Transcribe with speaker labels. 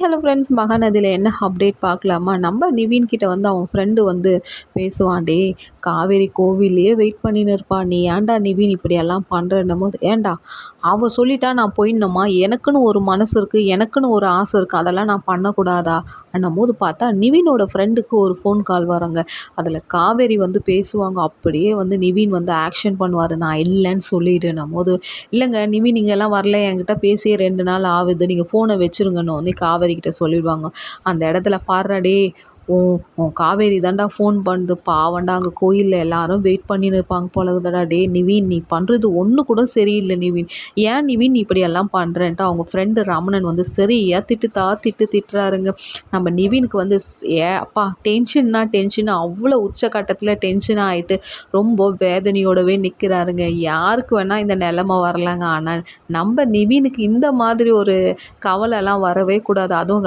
Speaker 1: Hello friends மகாநதியில் என்ன update பார்க்கலாமா? நம்ம நிவின் கிட்ட வந்து அவன் ஃப்ரெண்டு வந்து பேசுவான்டே காவேரி கோவில்லையே வெயிட் பண்ணின்னு இருப்பா நீ ஏன்டா நிவின் இப்படியெல்லாம் பண்ணுறன்னும் போது ஏன்டா அவள் சொல்லிட்டா நான் போயிடணுமா? எனக்குன்னு ஒரு மனசு இருக்குது எனக்குன்னு ஒரு ஆசை இருக்குது அதெல்லாம் நான் பண்ணக்கூடாதா? அண்ணும் போது பார்த்தா நிவினோட ஃப்ரெண்டுக்கு ஒரு ஃபோன் கால் வராங்க. அதில் காவேரி வந்து பேசுவாங்க. அப்படியே வந்து நிவின் வந்து ஆக்ஷன் பண்ணுவார். நான் இல்லைன்னு சொல்லிடுனும் போது இல்லைங்க நிவின் இங்கெல்லாம் வரல. என்கிட்ட பேசியே ரெண்டு நாள் ஆகுது. நீங்கள் ஃபோனை வச்சுருங்கன்னு வந்து காவேரி கிட்ட சொல்லிடுவாங்க. அந்த இடத்துல பாருடா டே உன் உன் காவேரி தான்டா ஃபோன் பண்ணுது. பாவண்டா அங்கே கோயிலில் எல்லாரும் வெயிட் பண்ணின்னு இருப்பாங்க போலகுதடா டே நிவின் நீ பண்ணுறது ஒன்று கூட சரியில்லை நிவின். ஏன் நிவின் நீ இப்படி எல்லாம் பண்ணுறேன்ட்டு அவங்க ஃப்ரெண்டு ரமணன் வந்து சரியா திட்டுத்தா திட்டு திட்டுறாருங்க. நம்ம நிவினுக்கு வந்து ஏ அப்பா டென்ஷன்னா டென்ஷன் அவ்வளோ உச்சக்கட்டத்தில் டென்ஷன் ஆகிட்டு ரொம்ப வேதனையோடவே நிற்கிறாருங்க யாருக்கு வேணால் இந்த நிலமை வரலாங்க. ஆனால் நம்ம நிவினுக்கு இந்த மாதிரி ஒரு கவலைலாம் வரவே கூடாது. அதுவும்